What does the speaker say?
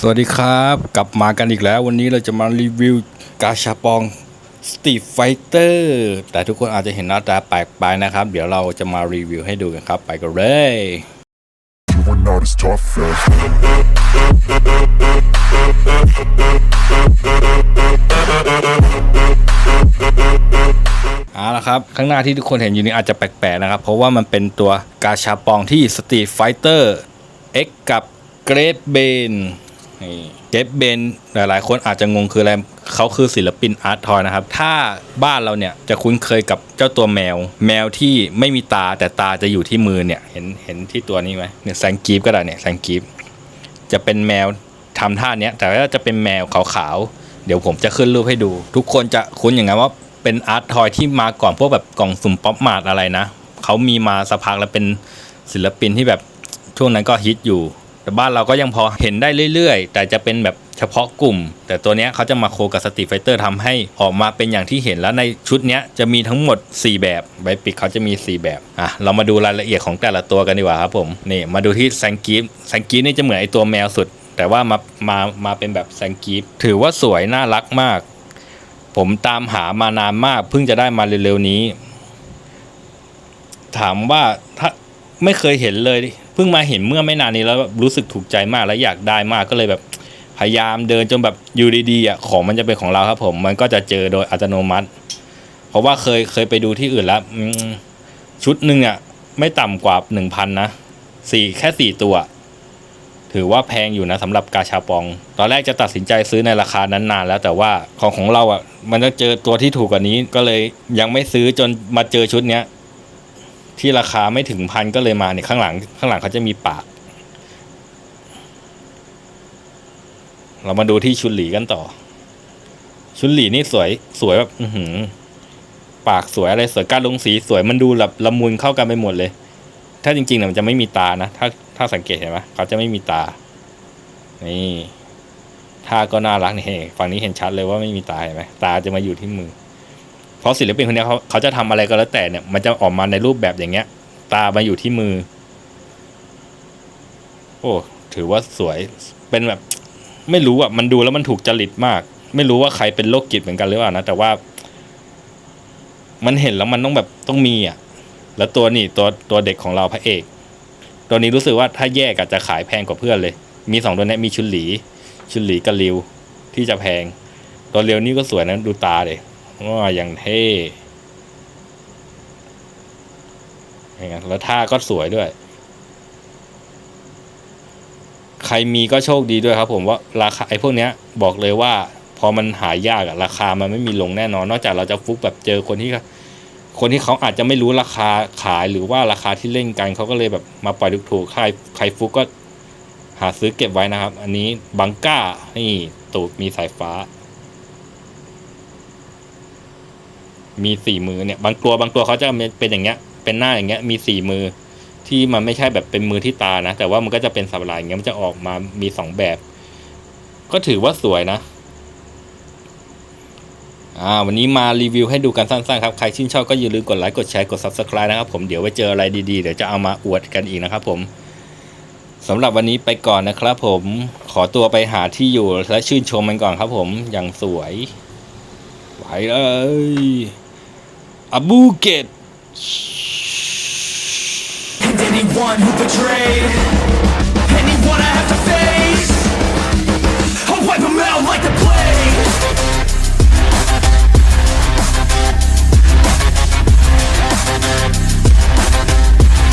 สวัสดีครับ กลับมากันอีกแล้ว วันนี้เราจะมารีวิวกาชาปองสตี t ไฟเตอร์แต่ทุกคนอาจจะเห็นหน้าตาแปลกไปนะครับ เดี๋ยวเราจะมารีวิวให้ดูกันครับ ไปกันเลย เอาละครับ ข้างหน้าที่ทุกคนเห็นอยู่นี้อาจจะแปลกๆนะครับ เพราะว่ามันเป็นตัวกาชาปองที่สต e ี t ไฟเตอร์ X กับเกรดเบน นี่เกรดเบนหลายๆ คนอาจจะงงคืออะไรเขาคือศิลปินอาร์ตทอยนะครับ ถ้าบ้านเราเนี่ยจะคุ้นเคยกับเจ้าตัวแมว แมวที่ไม่มีตาแต่ตาจะอยู่ที่มือเนี่ย เห็นเห็นที่ตัวนี้ไหมเนี่ยแซงกีฟก็ได้เนี่ยแซงกีฟจะเป็นแมวทำท่าเนี้ยแต่ว่าจะเป็นแมวขาวๆเดี๋ยวผมจะขึ้นรูปให้ดู ทุกคนจะคุ้นอย่างนั้นว่าเป็นอาร์ตทอยที่มาก่อนพวกแบบกล่องสุ่มป๊อปมาร์ทอะไรนะเขามีมาสักพักแล้วเป็นศิลปินที่แบบช่วงนั้นก็ฮิตอยู่ แต่บ้านเราก็ยังพอเห็นได้เรื่อยๆ แต่จะเป็นแบบเฉพาะกลุ่ม แต่ตัวเนี้ยเขาจะมาโคกับสตรีทไฟเตอร์ทำให้ออกมาเป็นอย่างที่เห็นแล้วในชุดเนี้ยจะมีทั้งหมด 4 แบบใบปิกเขาจะมี 4 แบบอะเรามาดูรายละเอียดของแต่ละตัวกันดีกว่าครับผมนี่มาดูที่แซงกีฟแซงกีฟนี่จะเหมือนไอตัวแมวสุด แต่ว่ามามามาเป็นแบบแซงกีฟถือว่าสวยน่ารักมาก ผมตามหามานานมากเพิ่งจะได้มาเร็วๆนี้ ถามว่าถ้า ไม่เคยเห็นเลยเพิ่งมาเห็นเมื่อไม่นานนี้แล้วแบบรู้สึกถูกใจมากและอยากได้มากก็เลยแบบพยายามเดินจนแบบอยู่ดีๆอะของมันจะเป็นของเราครับผม มันก็จะเจอโดยอัตโนมัติ เพราะว่าเคยเคยไปดูที่อื่นแล้วชุดหนึ่งอะไม่ต่ำกว่าหนึ่งพันนะสี่แค่สี่ตัว ถือว่าแพงอยู่นะสำหรับกาชาปอง ตอนแรกจะตัดสินใจซื้อในราคานั้นนานแล้ว แต่ว่าของของเราอะมันจะเจอตัวที่ถูกกว่านี้ก็เลยยังไม่ซื้อจนมาเจอชุดเนี้ย ที่ราคาไม่ถึงพันก็เลยมาเนี่ยข้างหลังข้างหลังเขาจะมีปาก เรามาดูที่ชุนหลีกันต่อ ชุนหลีนี่สวยสวยแบบอือหือปากสวยอะไรสวยการลงสีสวยมันดูแบบละมุนเข้ากันไปหมดเลย ถ้าจริงๆเนี่ยมันจะไม่มีตานะ ถ้าถ้าสังเกตเห็นไหมเขาจะไม่มีตา นี่ท่าก็น่ารักนี่ฝั่งนี้เห็นชัดเลยว่าไม่มีตาเห็นไหมตาจะมาอยู่ที่มือ เพราะศิลปินคนนี้เขาเขาจะทำอะไรก็แล้วแต่เนี่ย มันจะออกมาในรูปแบบอย่างเงี้ย ตามาอยู่ที่มือ โอ้ถือว่าสวยเป็นแบบ ไม่รู้อะมันดูแล้วมันถูกจริตมาก ไม่รู้ว่าใครเป็นโรคจิตเหมือนกันหรือเปล่านะแต่ว่า มันเห็นแล้วมันต้องแบบต้องมีอะ แล้วตัวนี่ตัวตัวเด็กของเราพระเอก ตัวนี้รู้สึกว่าถ้าแยกอาจจะขายแพงกว่าเพื่อนเลย มีสองตัวนี้มีชุนหลี ชุนหลีกับริวที่จะแพง ตัวเรียวนี่ก็สวยนะดูตาเลย ว่าอย่างเท่อย่างนั้นแล้วท่าก็สวยด้วย ใครมีก็โชคดีด้วยครับ ผมว่าราคาไอ้พวกเนี้ย บอกเลยว่า พอมันหายากอะราคามันไม่มีลงแน่นอน นอกจากเราจะฟุกแบบเจอคนที่คนที่เขาอาจจะไม่รู้ราคาขายหรือว่าราคาที่เล่นกันเขาก็เลยแบบมาปล่อยถูกๆใครใครฟุกก็หาซื้อเก็บไว้นะครับ อันนี้บังก้านี่ตูดมีสายฟ้า มีสี่มือเนี่ย บางตัวบางตัวเขาจะเป็นอย่างเงี้ย เป็นหน้าอย่างเงี้ย มีสี่มือ ที่มันไม่ใช่แบบเป็นมือที่ตานะ แต่ว่ามันก็จะเป็นสับลายอย่างเงี้ย มันจะออกมา มีสองแบบ ก็ถือว่าสวยนะ อ่า วันนี้มารีวิวให้ดูกันสั้นๆครับ ใครชื่นชอบก็อย่าลืมกดไลค์ กดแชร์ กด subscribe นะครับผม เดี๋ยวไว้เจออะไรดีๆ เดี๋ยวจะเอามาอวดกันอีกนะครับผมสำหรับวันนี้ไปก่อนนะครับผม ขอตัวไปหาที่อยู่และชื่นชมมันก่อนครับผม อย่างสวย ไปเลย And anyone who betrayed, anyone I have to face, I'll wipe them out like the